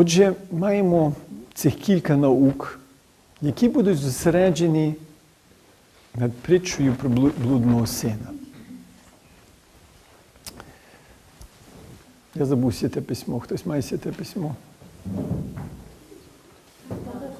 Отже, маємо цих кілька наук, які будуть зосереджені над притчою про блудного сина. Я забув святе письмо. Хтось має святе письмо?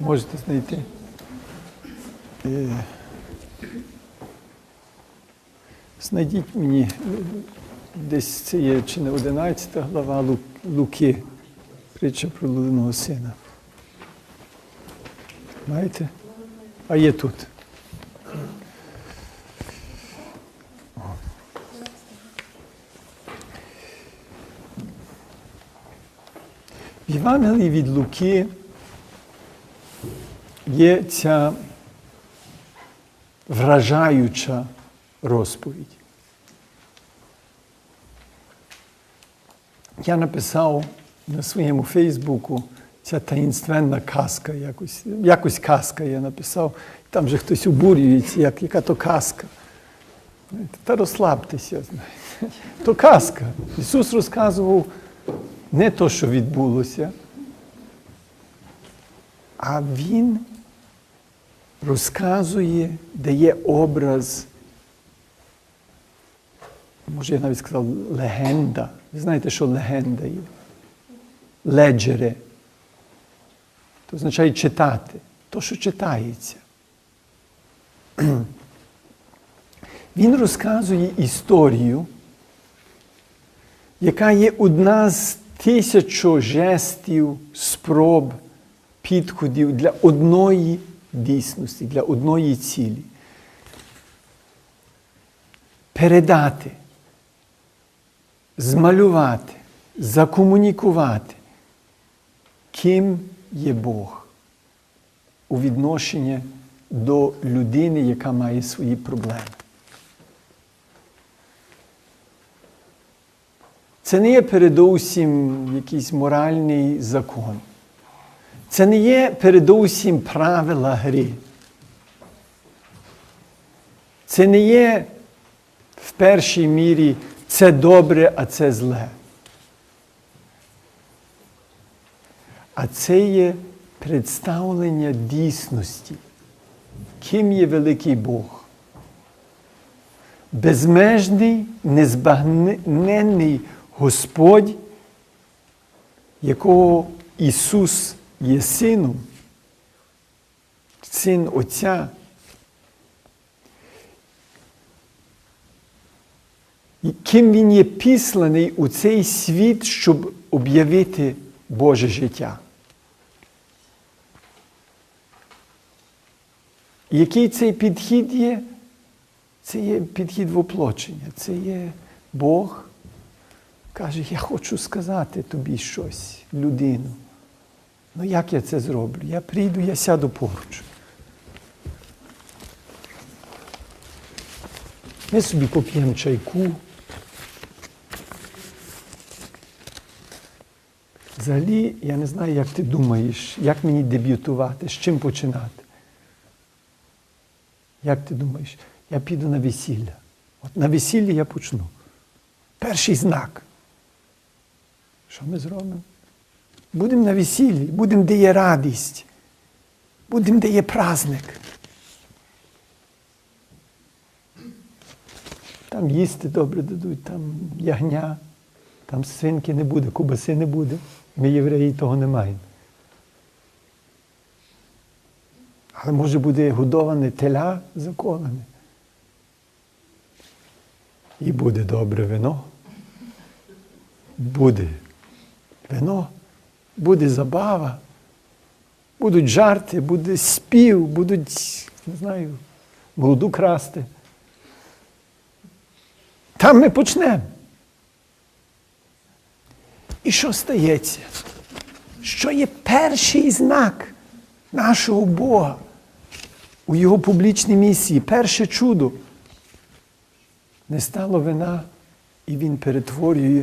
Можете знайти. Е, Знайдіть мені, е, десь це є чи не 11 глава Луки, притча про блудного сина. Маєте? А є тут. В Євангелії від Луки є ця вражаюча розповідь. Я написав на своєму Фейсбуку ця таїнственна казка, якось, якось казка я написав. Там же хтось обурюється, як, яка то казка. Та розслабтеся, знаєте. То казка. Ісус розказував не то, що відбулося, а Він розказує, дає образ, може, я навіть сказав, легенда. Ви знаєте, що легенда є? Леджере. То означає читати. То, що читається. Він розказує історію, яка є одна з тисячо жестів, спроб, підходів для одної дійсності, для одної цілі. Передати, змалювати, закомунікувати, ким є Бог у відношенні до людини, яка має свої проблеми. Це не є передовсім якийсь моральний закон. Це не є передовсім правила гри. Це не є в першій мірі це добре, а це зле. А це є представлення дійсності, ким є великий Бог. Безмежний, незбагненний Господь, якого Ісус є сином, син Отця. І ким він є післаний у цей світ, щоб об'явити Боже життя. Який цей підхід є? Це є підхід воплочення. Це є Бог каже, я хочу сказати тобі щось, людину. Ну як я це зроблю? Я прийду, я сяду поруч. Ми собі поп'ємо чайку. Взагалі, я не знаю, як ти думаєш, як мені дебютувати, з чим починати. Як ти думаєш? Я піду на весілля. От на весіллі я почну. Перший знак. Що ми зробимо? Будемо на весіллі, будемо, де є радість, будемо, де є праздник. Там їсти добре дадуть, там ягня, там свинки не буде, кубаси не буде. Ми євреї того не маємо. Але може буде годоване теля заколене. І буде добре вино. Буде вино, буде забава, будуть жарти, буде спів, будуть, не знаю, молоду красти. Там ми почнемо. І що стається? Що є перший знак нашого Бога у Його публічній місії, перше чудо? Не стало вина, і Він перетворює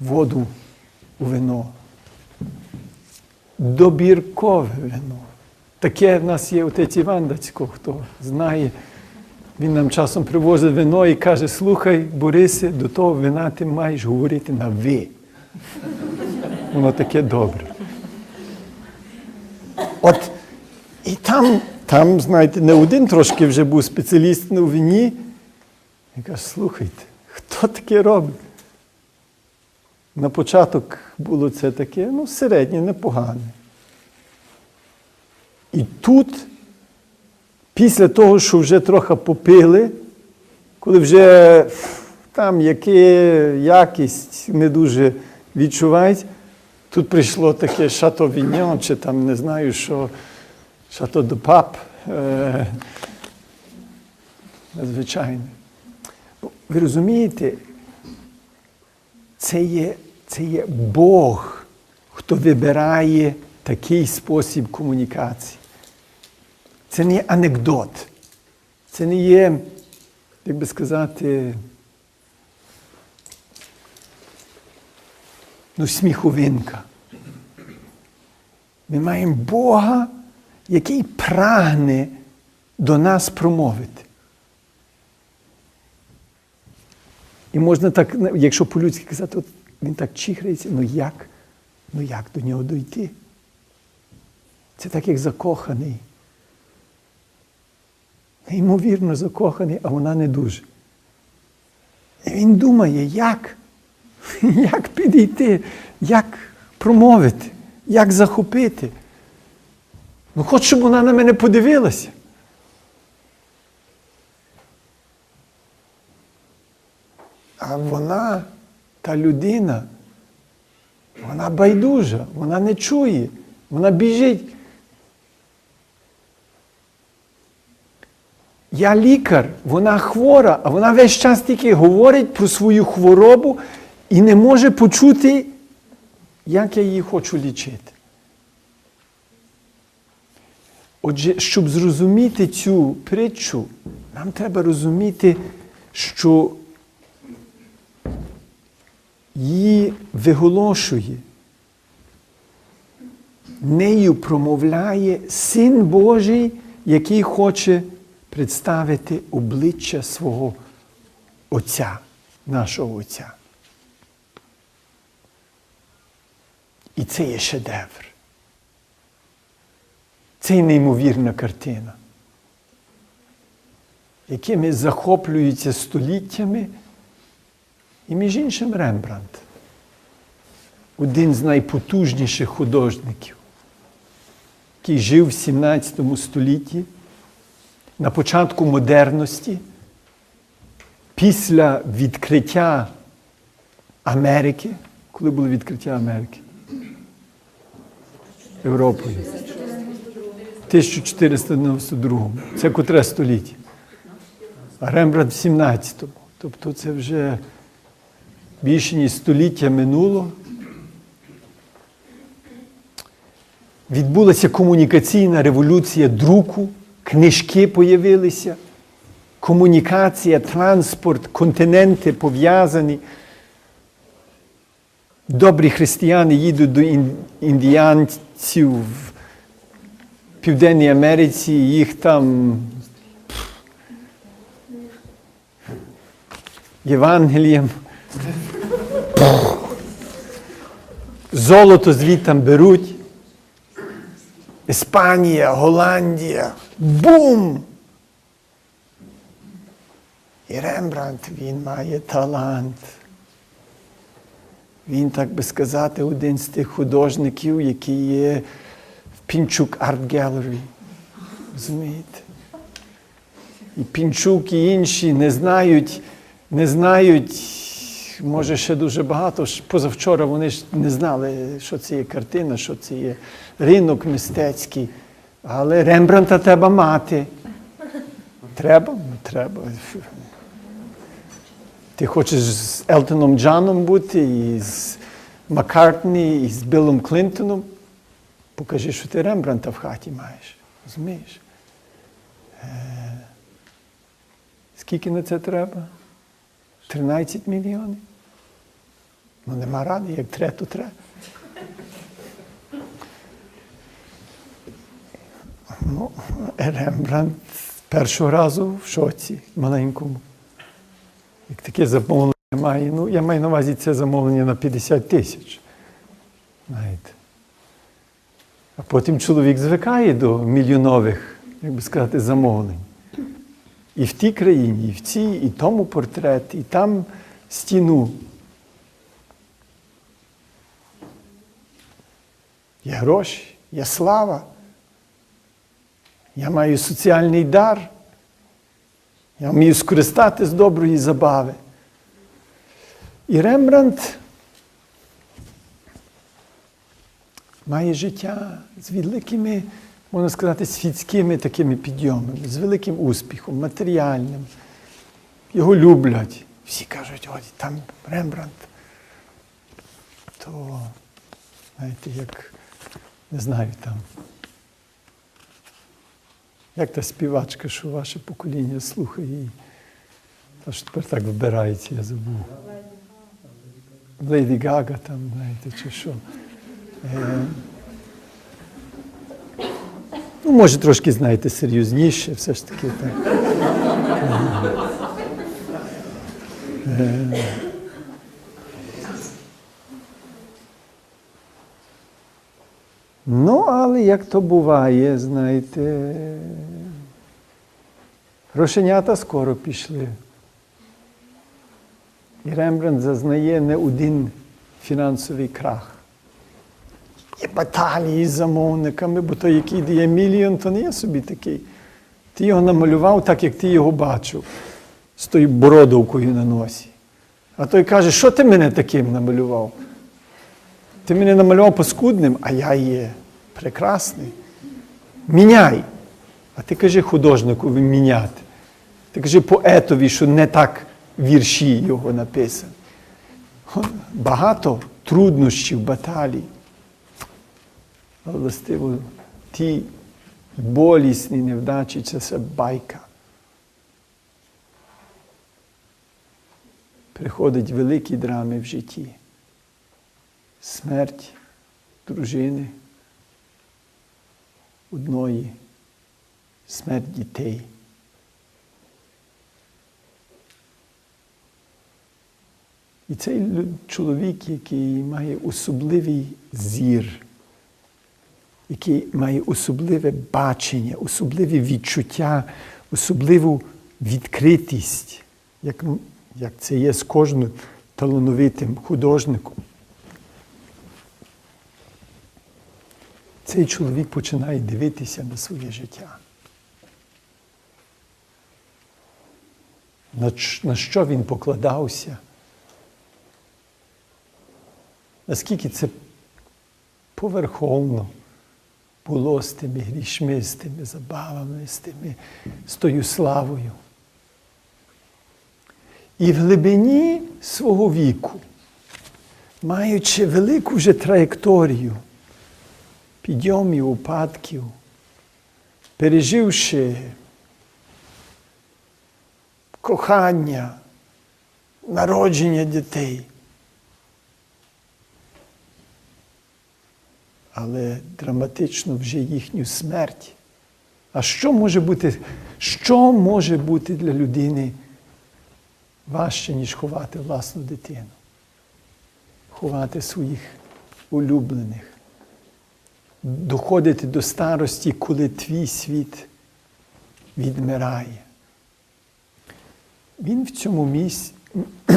воду у вино. Добіркове вино. Таке в нас є отець Іван Дацько, хто знає. Він нам часом привозить вино і каже, слухай, Борисе, до того вина ти маєш говорити на ви. Воно таке добре. От і там, там, знаєте, не один трошки вже був спеціаліст на війні. І каже, слухайте, хто таке робить? На початок було це таке, ну, середнє, непогане. І тут, після того, що вже трохи попили, коли вже там яке якість не дуже відчувається, тут прийшло таке шато чи там не знаю, що шато до пап. Е, надзвичайне. Ви розумієте, це є, це є Бог, хто вибирає такий спосіб комунікації. Це не є анекдот. Це не є, як би сказати, ну, сміховинка. Ми маємо Бога, який прагне до нас промовити. І можна так, якщо по-людськи казати, от він так чихрається, ну як? Ну як до нього дойти? Це так, як закоханий. Неймовірно закоханий, а вона не дуже. І він думає, як? Як підійти, як промовити, як захопити. Ну, хоч щоб вона на мене подивилася. А вона, та людина, вона байдужа, вона не чує, вона біжить. Я лікар, вона хвора, а вона весь час тільки говорить про свою хворобу і не може почути, як я її хочу лічити. Отже, щоб зрозуміти цю притчу, нам треба розуміти, що її виголошує, нею промовляє Син Божий, який хоче представити обличчя свого Отця, нашого Отця. І це є шедевр. Це неймовірна картина, якими захоплюються століттями. І між іншим Рембрандт, один з найпотужніших художників, який жив в 17 столітті, на початку модерності, після відкриття Америки, коли було відкриття Америки Європою. 1492 Це котре століття. А Рембрандт в 17-му. Тобто це вже більше ніж століття минуло. Відбулася комунікаційна революція друку, книжки появилися, комунікація, транспорт, континенти пов'язані. Добрі християни їдуть до індіанців Південній Америці, їх там Євангелієм. Золото звідтам беруть. Іспанія, Голландія. Бум! І Рембрандт, він має талант. Він, так би сказати, один з тих художників, які є Пінчук Арт Gallery. Розумієте? І Пінчук і інші не знають, не знають, може, ще дуже багато. Позавчора вони ж не знали, що це є картина, що це є ринок мистецький. Але Рембранта треба мати. Треба? Треба. Ти хочеш з Елтоном Джаном бути, і з Маккартні, і з Білом Клінтоном. Покажи, що ти Рембранта в хаті маєш. Розумієш? Е, Скільки на це треба? 13 мільйонів? Ну нема ради, як треба, то треба. Ну, Рембрандт першого разу в шоці маленькому. Як таке замовлення має, ну я маю на увазі це замовлення на 50 тисяч. Знаєте. А потім чоловік звикає до мільйонових, як би сказати, замовлень. І в тій країні, і в цій, і тому портрет, і там стіну. Є гроші, є слава. Я маю соціальний дар. Я вмію скористати з доброї забави. І Рембрандт має життя з великими, можна сказати, світськими такими підйомами, з великим успіхом, матеріальним. Його люблять. Всі кажуть, ой, там Рембрандт. То, знаєте, як, не знаю там. Як та співачка, що ваше покоління слухає її. Та що тепер так вибирається, я забув. Леді Гага там, знаєте, чи що. Ну, може, трошки, знаєте, серйозніше, все ж таки так. Ну, але як то буває, знаєте, грошенята скоро пішли. І Рембрандт зазнає не один фінансовий крах. Є баталії з замовниками, бо той, який дає мільйон, то не є собі такий. Ти його намалював так, як ти його бачив, з тою бородовкою на носі. А той каже, що ти мене таким намалював? Ти мене намалював паскудним, а я є прекрасний. Міняй. А ти кажи художнику міняти. Ти кажи поетові, що не так вірші його написані. Багато труднощів, баталій. Властиво ті болісні невдачі це все байка. Приходять великі драми в житті. Смерть дружини одної, смерть дітей. І цей чоловік, який має особливий зір, який має особливе бачення, особливе відчуття, особливу відкритість, як, як це є з кожним талановитим художником. Цей чоловік починає дивитися на своє життя. На що він покладався? Наскільки це поверховно було з тими грішми, з тими забавами, з тими, з тою славою. І в глибині свого віку, маючи велику вже траєкторію, підйомів, упадків, переживши кохання, народження дітей. Але драматично вже їхню смерть. А що може бути, що може бути для людини важче, ніж ховати власну дитину? Ховати своїх улюблених доходити до старості, коли твій світ відмирає. Він в цьому місці,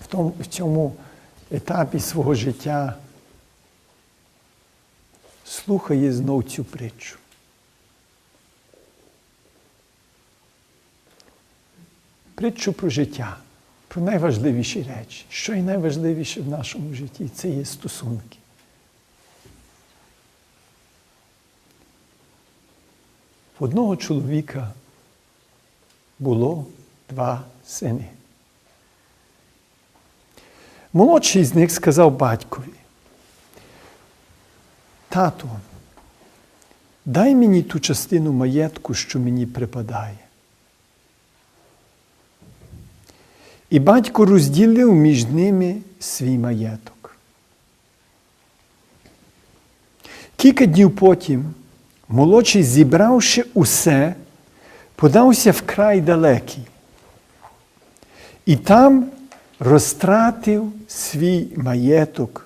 в, тому, в цьому етапі свого життя слухає знов цю притчу. Притчу про життя, про найважливіші речі. Що і найважливіше в нашому житті це є стосунки. В одного чоловіка було два сини. Молодший з них сказав батькові, тату, дай мені ту частину маєтку, що мені припадає. І батько розділив між ними свій маєток. Кілька днів потім молодший, зібравши усе, подався в край далекий. І там розтратив свій маєток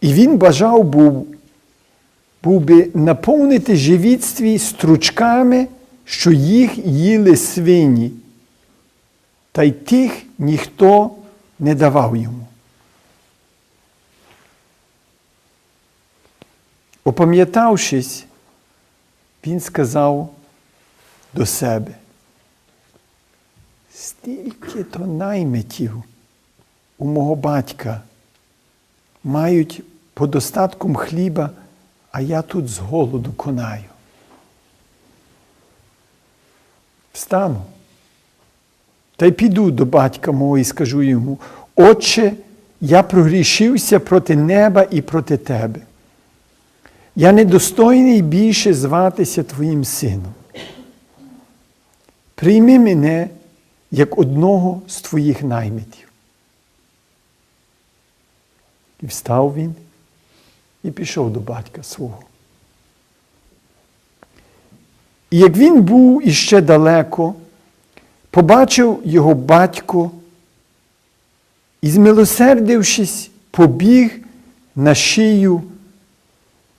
І він бажав був, був би наповнити живіт стручками, що їх їли свині, та й тих ніхто не давав йому. Опам'ятавшись, він сказав до себе, стільки то наймитів у мого батька мають по достатком хліба, а я тут з голоду конаю. Встану. Та й піду до батька мого і скажу йому, Отче, я прогрішився проти неба і проти тебе. Я недостойний більше зватися Твоїм сином. Прийми мене як одного з твоїх наймитів. І встав він і пішов до батька свого. І як він був іще далеко, побачив його батько і, змилосердившись, побіг на шию,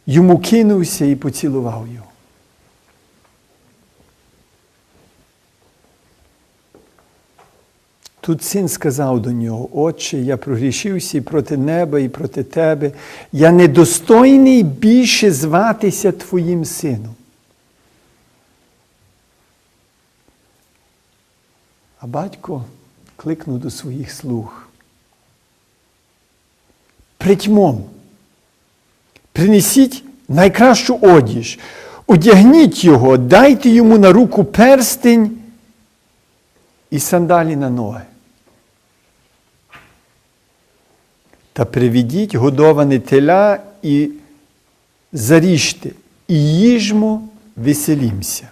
йому кинувся і поцілував його. Тут син сказав до нього, Отче, я прогрішився і проти неба, і проти тебе. Я недостойний більше зватися Твоїм сином. А батько кликнув до своїх слуг. Притьмом, принесіть найкращу одіж, одягніть його, дайте йому на руку перстень і сандалі на ноги. Та приведіть годоване теля і заріжте, і їжмо, веселімся.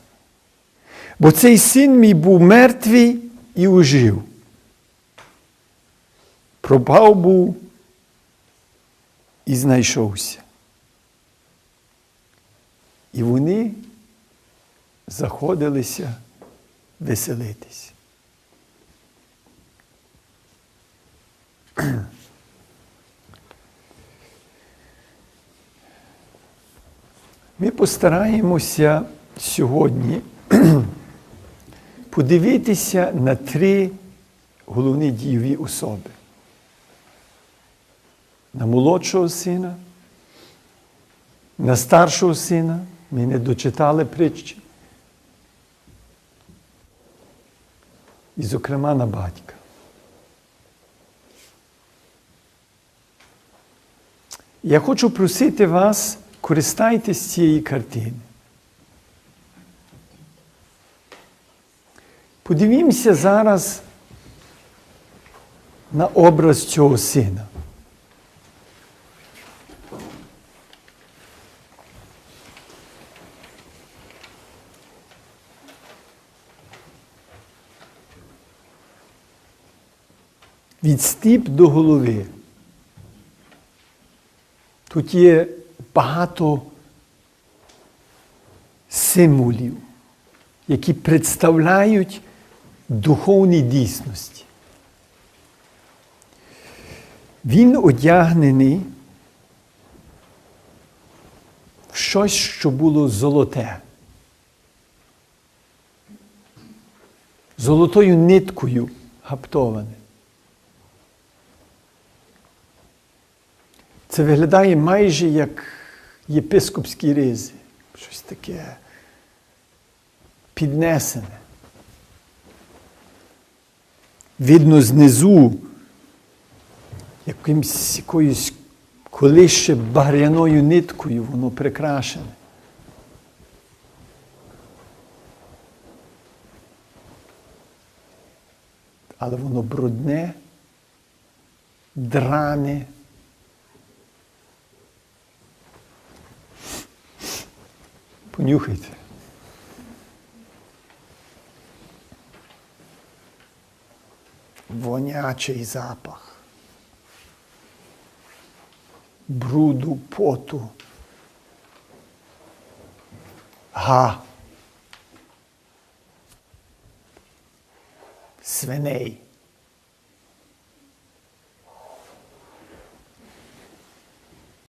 Бо цей син мій був мертвий і ужив. Пропав був і знайшовся. І вони заходилися веселитись. Ми постараємося сьогодні подивитися на три головні дієві особи. На молодшого сина, на старшого сина, ми не дочитали притчі. І, зокрема, на батька. Я хочу просити вас, користайтесь цієї картини. Подивімося зараз на образ цього сина. Від стіп до голови. Тут є багато символів, які представляють духовні дійсності. Він одягнений в щось, що було золоте. Золотою ниткою гаптоване. Це виглядає майже як єпископські ризи. Щось таке піднесене. Видно знизу якимсь якоюсь коли ще багряною ниткою воно прикрашене. Але воно брудне драми. Понюхайте. Вонячий запах. Бруду, поту. Га. Свиней.